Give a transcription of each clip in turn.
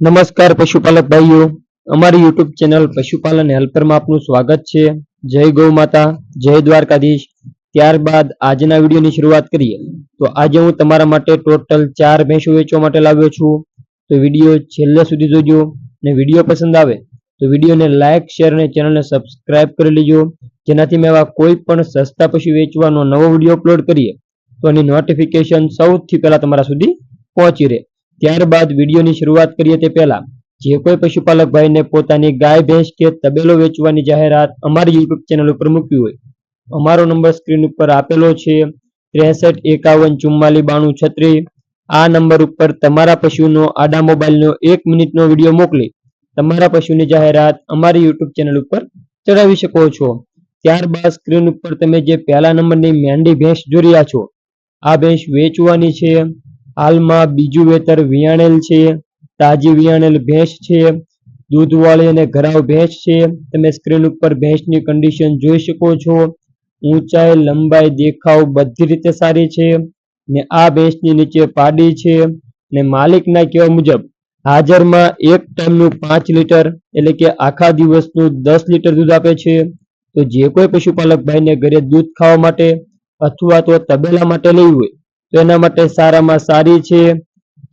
નમસ્કાર પશુપાલક ભાઈઓ. અમારી યુટ્યુબ ચેનલ પશુપાલન હેલ્પરમાં આપનું સ્વાગત છે. જય ગૌ માતા, જય દ્વારકાધીશ. ત્યારબાદ આજના વિડીયોની શરૂઆત કરીએ. તો આજે હું તમારા માટે ટોટલ ચાર ભેંસો વેચવા માટે લાવ્યો છું. તો વીડિયો છેલ્લે સુધી જોજો ને વીડિયો પસંદ આવે તો વિડીયોને લાઇક શેર અને ચેનલને સબસ્ક્રાઇબ કરી લેજો. જેનાથી મેં એવા કોઈ પણ સસ્તા પશુ વેચવાનો નવો વીડિયો અપલોડ કરીએ. તો એની નોટિફિકેશન સૌથી પહેલા તમારા સુધી પહોંચી રહે. ત્યારબાદ વિડીયોની શરૂઆત કરીએ તે પહેલા, જે કોઈ પશુપાલક ભાઈને પોતાની ગાય, ભેંસ કે તબેલો વેચવાની જાહેરાત અમારી યુટ્યુબ ચેનલ ઉપર મૂકવી હોય. અમારો નંબર સ્ક્રીન ઉપર આપેલો છે, ત્રેસઠ એકાવન ચુમ્માલી બાણું છત્રીસ. આ નંબર ઉપર તમારા પશુનો આડા મોબાઈલનો એક મિનિટનો વીડિયો મોકલી તમારા પશુની જાહેરાત અમારી યુટ્યુબ ચેનલ ઉપર ચડાવી શકો છો. ત્યારબાદ સ્ક્રીન ઉપર તમે જે પહેલા નંબરની મેંડી ભેંસ જોઈ રહ્યા છો, આ ભેંસ વેચવાની છે. હાલમાં બીજું વેતર વિયાણેલ છે, તાજી વિયાણેલ ભેંસ છે, દૂધવાળી અને ઘરાવ ભેંસ છે. તમે સ્ક્રીન ઉપર ભેંસની કન્ડિશન જોઈ શકો છો. ઊંચાઈ, લંબાઈ, દેખાવ બધી રીતે સારી છે ને આ ભેંસની નીચે પાડી છે ને માલિકના કહેવા મુજબ હાજરમાં એક ટાઈમનું પાંચ લીટર એટલે કે આખા દિવસનું દસ લીટર દૂધ આપે છે. તો જે કોઈ પશુપાલક ભાઈને ઘરે દૂધ ખાવા માટે અથવા તો તબેલા માટે લેવી હોય તો એના માટે સારામાં સારી છે.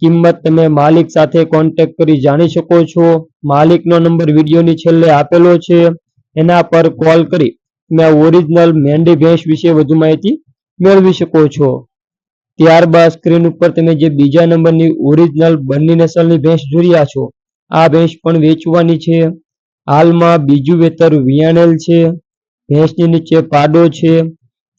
કિંમત તમે માલિક સાથે કોન્ટેક્ટ કરી જાણી શકો છો. માલિકનો નંબર વિડીયોની છેલ્લે આપેલો છે. એના પર કોલ કરી તમે ઓરિજિનલ મેંડી ભેંસ વિશે વધુ માહિતી મેળવી શકો છો. ત્યારબાદ સ્ક્રીન ઉપર તમે જે બીજા નંબરની ઓરિજિનલ બન્ની નસલની ભેંસ જોઈ રહ્યા છો, આ ભેંસ પણ વેચવાની છે. હાલમાં બીજું વેતર વિયાણેલ છે. ભેંસની નીચે પાડો છે.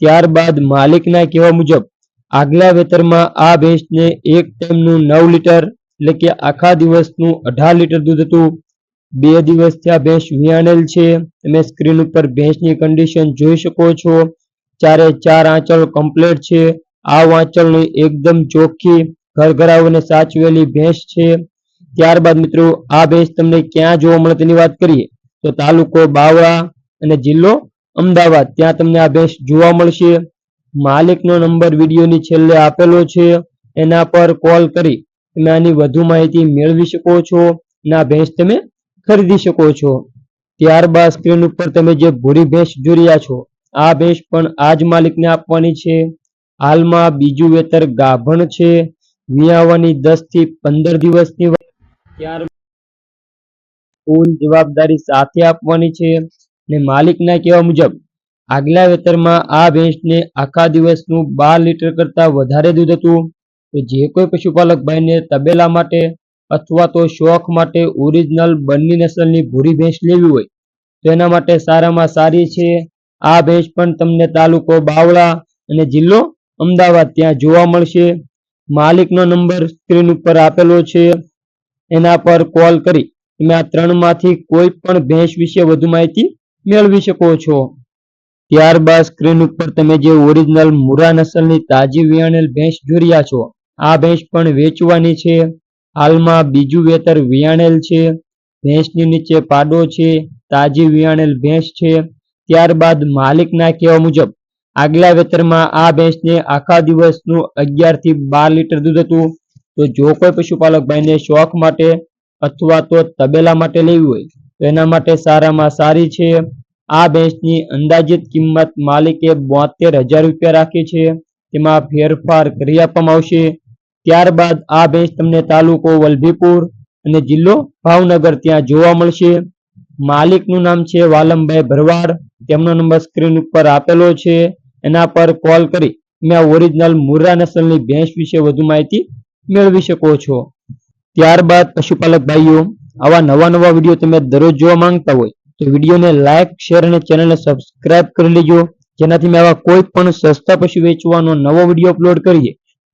ત્યારબાદ માલિકના કહેવા મુજબ આગલા વેતરમાં આ ભેંસને એક ટાઈમનું નવ લીટર એટલે કે આખા દિવસનું અઢાર લીટર દૂધ હતું. બે દિવસથી આ ભેંસ વિયાણેલ છે. તમે સ્ક્રીન ઉપર ભેંસની કન્ડિશન જોઈ શકો છો. ચારે ચાર આંચળ કમ્પ્લીટ છે. આ આંચળની એકદમ ચોખ્ખી, ઘરઘરાઓને સાચવેલી ભેંસ છે. ત્યારબાદ મિત્રો, આ ભેંસ તમને ક્યાં જોવા મળે તેની વાત કરીએ. તો તાલુકો બાવળા અને જિલ્લો અમદાવાદ, ત્યાં તમને આ ભેંસ જોવા મળશે. માલિકનો નંબર વિડીયોની છેલ્લે આપેલો છે, એના પર કોલ કરી તમે આની વધુ માહિતી મેળવી શકો છો, ના ભેંસ તમે ખરીદી શકો છો ત્યારબાદ સ્ક્રીન ઉપર તમે જે ભૂરી ભેંસ જોઈ રહ્યા છો, આ ભેંસ પણ આ જ માલિકને આપવાની છે હાલમાં બીજું વેતર ગાભણ છે વિયાવાની દસથી પંદર દિવસની. ત્યાર ફૂલ જવાબદારી સાથે આપવાની છે ને માલિકના કહેવા મુજબ આગલા વેતરમાં આ ભેંસને આખા દિવસનું બાર લીટર કરતા વધારે દૂધ હતું. તો જે કોઈ પશુપાલક ભાઈને તબેલા માટે અથવા તો શોખ માટે ઓરિજિનલ બન્ની નસલની ભૂરી ભેંસ લેવી હોય, તો એના માટે સારામાં સારી છે. આ ભેંસ પણ તમને તાલુકો બાવળા અને જિલ્લો અમદાવાદ ત્યાં જોવા મળશે. માલિકનો નંબર સ્ક્રીન ઉપર આપેલો છે. એના પર કોલ કરી તમે આ ત્રણમાંથી કોઈ પણ ભેંસ વિશે વધુ માહિતી મેળવી શકો છો. ત્યારબાદ સ્ક્રીન ઉપર તમે જે ઓરિજિનલ મુરા નસલની તાજી વિયાણેલ ભેંસ રહ્યા છો, આ ભેંસ પણ વેચવાની છે. હાલમાં બીજું વેતર વિયાણેલ છે. ભેંસની નીચે પાડો છે, તાજી વિયાણેલ ભેંસ છે. ત્યારબાદ માલિકના કહેવા મુજબ, આગલા વેતરમાં આ ભેંસને આખા દિવસનું અગિયારથી બાર લીટર દૂધ હતું. તો જો કોઈ પશુપાલક ભાઈને શોખ માટે અથવા તો તબેલા માટે લેવી હોય, તો એના માટે સારામાં સારી છે. આ ભેંસની અંદાજિત કિંમત માલિકે બોતેર હજાર રૂપિયા રાખી છે. તેમાં ફેરફાર કરી આપવામાં આવશે. ત્યારબાદ આ ભેંસ તમને તાલુકો વલભીપુર અને જિલ્લો ભાવનગર ત્યાં જોવા મળશે. માલિકનું નામ છે વાલમભાઈ ભરવાડ. તેમનો નંબર સ્ક્રીન ઉપર આપેલો છે. એના પર કોલ કરી તમે ઓરિજિનલ મુર્રા નસલની ભેંસ વિશે વધુ માહિતી મેળવી શકો છો. ત્યારબાદ પશુપાલક ભાઈઓ, આવા નવા નવા વીડિયો તમે દરરોજ જોવા માંગતા હોય તો વિડીયોને લાઇક શેર અને ચેનલને સબસ્ક્રાઇબ કરી લેજો. જેનાથી મેં આવા કોઈ પણ સસ્તા પશુ વેચવાનો નવો વીડિયો અપલોડ કરીએ,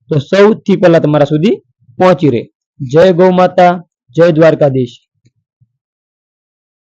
તો સૌથી પહેલા તમારા સુધી પહોંચી રહે. જય ગૌ માતા, જય દ્વારકાધીશ.